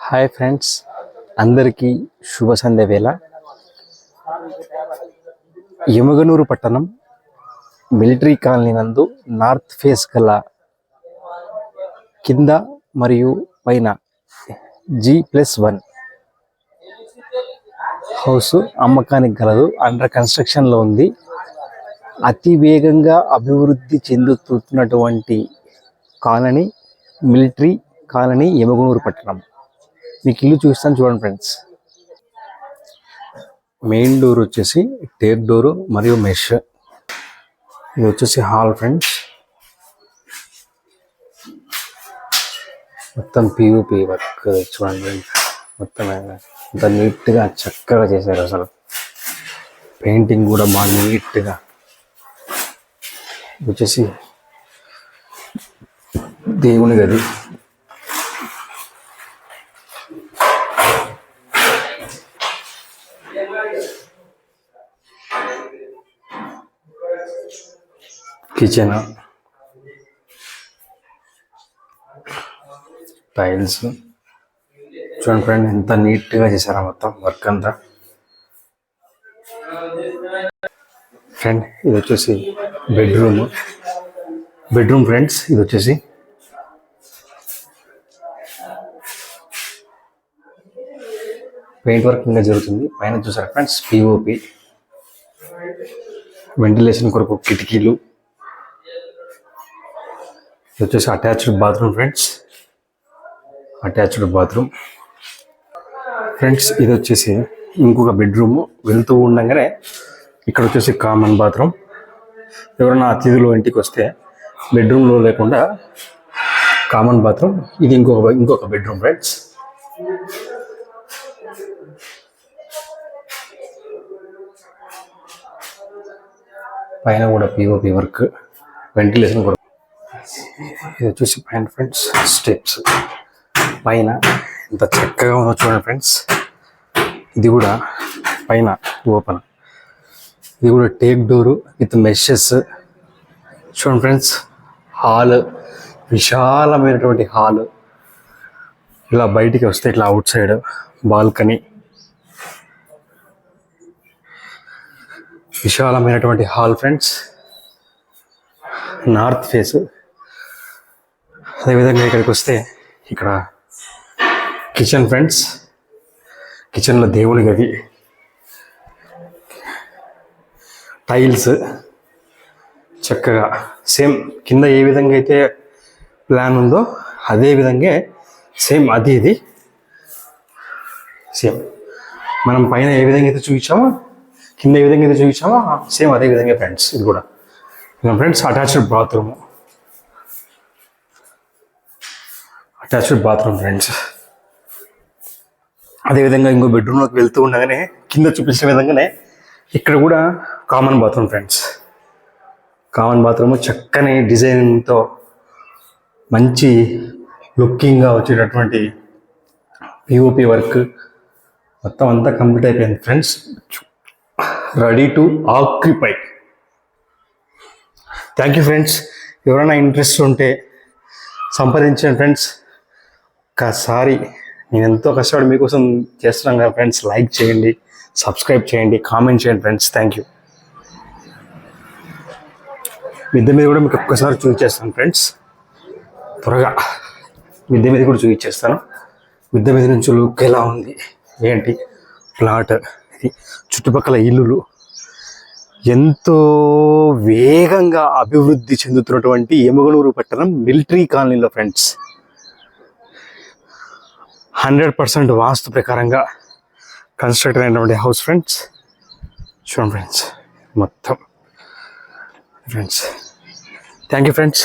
Hi friends అందరికీ శుభ సంధ్య వేళ. యమగనూరు పట్టణం మిలిటరీ కాలనీ నందు నార్త్ ఫేస్ గల కింద మరియు పైన జీ ప్లస్ వన్ హౌస్ అమ్మకానికి గలదు అండర్ కన్స్ట్రక్షన్లో ఉంది. అతి వేగంగా అభివృద్ధి చెందుతున్నటువంటి కాలనీ మిలిటరీ కాలనీ యమగనూరు పట్టణం. మీకు ఇల్లు చూస్తాను చూడండి ఫ్రెండ్స్. మెయిన్ డోర్ వచ్చేసి టేప్ డోర్ మరియు మెష్. ఇది వచ్చేసి హాల్ ఫ్రెండ్స్. మొత్తం పియూపి వర్క్ చూడండి. మొత్తం అంత నీట్గా చక్కగా చేశారు అసలు. పెయింటింగ్ కూడా బాగా నీట్గా. వచ్చేసి దేవుని గది. కిచెన్ టైల్స్ చూడండి ఫ్రెండ్ ఎంత నీట్గా చేశారా మొత్తం వర్క్ అంతా. ఫ్రెండ్ ఇది వచ్చేసి బెడ్రూమ్ బెడ్రూమ్ ఫ్రెండ్స్ ఇది వచ్చేసి పెయింట్ వర్క్ ఇంకా జరుగుతుంది. పైన చూసారా ఫ్రెండ్స్ పిఓపి వెంటిలేషన్ కొరకు కిటికీలు. ఇది వచ్చేసి attached bathroom friends attached bathroom friends ఇది వచ్చేసి ఇంకొక బెడ్రూమ్ వెళ్తూ ఉండగానే ఇక్కడ వచ్చేసి కామన్ బాత్రూమ్ ఎవరైనా అతిథులు ఇంటికి వస్తే బెడ్రూమ్లో లేకుండా కామన్ బాత్రూమ్ ఇది ఇంకొక ఇంకొక బెడ్రూమ్ ఫ్రెండ్స్ పైన కూడా పిఓపి వర్క్ వెంటిలేషన్ కూడా ఇది వచ్చేసి పైన ఫ్రెండ్స్ స్టెప్స్. పైన ఎంత చక్కగా ఉందో చూడండి ఫ్రెండ్స్. ఇది కూడా పైన ఓపెన్ ఇది కూడా టేక్ డోరు విత్ మెషెస్. చూడండి ఫ్రెండ్స్ హాల్ విశాలమైనటువంటి హాల్. ఇలా బయటికి వస్తే ఇట్లా అవుట్ సైడ్ బాల్కనీ. విశాలమైనటువంటి హాల్ ఫ్రెండ్స్. North face. అదేవిధంగా ఇక్కడికి వస్తే ఇక్కడ కిచెన్ ఫ్రెండ్స్ కిచెన్లో దేవుని గది టైల్స్ చక్కగా సేమ్ కింద ఏ విధంగా అయితే ప్లాన్ ఉందో అదే విధంగా సేమ్ అది ఇది. సేమ్. మనం పైన ఏ విధంగా అయితే చూపించామో కింద ఏ విధంగా అయితే చూపించామో సేమ్ అదే విధంగా ఫ్రెండ్స్ ఇది కూడా. Friends attached bathroom. Attached bathroom friends అదేవిధంగా ఇంకో బెడ్రూమ్లోకి వెళ్తూ ఉండగానే కింద చూపించిన విధంగానే ఇక్కడ కూడా common bathroom friends common bathroom చక్కని డిజైన్తో మంచి లుకింగ్గా వచ్చేటటువంటి పిఓపి వర్క్ మొత్తం అంతా కంప్లీట్ అయిపోయింది friends ready to occupy thank you friends ఎవరైనా ఇంట్రెస్ట్ ఉంటే సంప్రదించండి ఫ్రెండ్స్ ఒక్కసారి నేను ఎంతో కష్టపడి మీకోసం చేస్తున్నాం కదా ఫ్రెండ్స్ లైక్ చేయండి సబ్స్క్రైబ్ చేయండి కామెంట్ చేయండి ఫ్రెండ్స్ థ్యాంక్ యూ మిద్దె మీద కూడా మీకు ఒక్కసారి చూపించేస్తాను ఫ్రెండ్స్. త్వరగా మిద్దె మీద కూడా చూపించేస్తాను. మిద్దె మీద నుంచి లుక్ ఎలా ఉంది? ఏంటి? ప్లాట్ ఇది. చుట్టుపక్కల ఇల్లులు. ఎంతో వేగంగా అభివృద్ధి చెందుతున్నటువంటి ఎముగనూరు పట్టణం మిలిటరీ కాలనీలో ఫ్రెండ్స్. హండ్రెడ్ పర్సెంట్ వాస్తు ప్రకారంగా కన్స్ట్రక్ట్ అయినటువంటి హౌస్ ఫ్రెండ్స్. చూడండి ఫ్రెండ్స్ మొత్తం. Friends thank you friends.